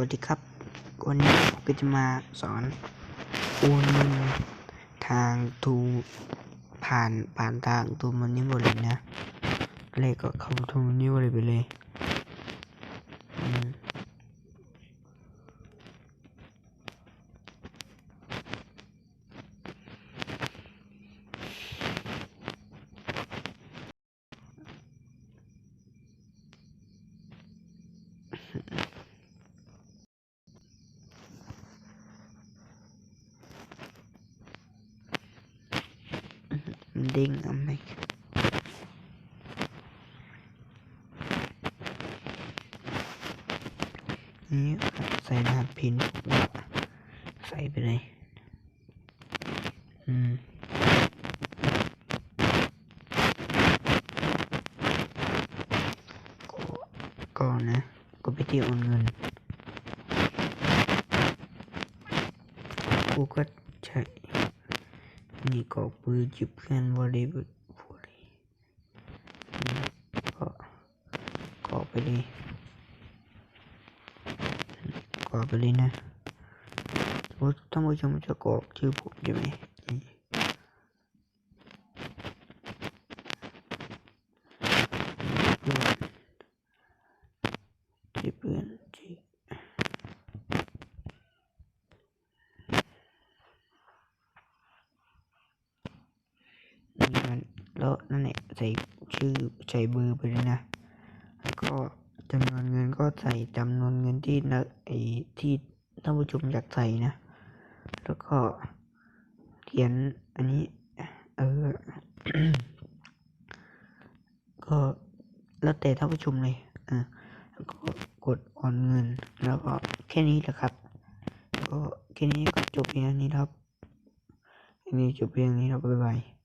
วัสดีครับ วันนี้ผมก็จะมาสอนโอนเงินทางทูผ่านผ่านทางทูมันนี่บรินะเลขก็เข้าทูมันนี่บริไปเลยอืม มันเด้งเอะไรนี่ใส่รหัสพินใส่ไปเลยอืมก็ก่อนนะก็ไปที่โอนเงินกูก็ใช้ นี่ก็ปืนจิบเพื่อนวอลเลย์บอลวอลเลย์อืมก็ก็ไปเลยก็ไปเลยนะสมมติท่านผู้ชมจะกรอกชื่อผมใช่ไหมนี่เพื่อนที่เพื่อนที่ นี่มัน แล้วนั่นแหละใส่ชื่อใส่เบอร์ไปเลยนะแล้วก็จำนวนเงินก็ใส่จำนวนเงินที่นะไอ้ที่ท่านผู้ชมอยากใส่นะ แล้วก็เขียนอันนี้ เออ ก็แล้วแต่ท่านผู้ชมเลยอะแล้วก็กดโอนเงิน แล้วก็แค่นี้แหละครับ ก็แค่นี้ก็จบเพียงนี้ครับอันนี้จบเพียงนี้ครับบ๊ายบาย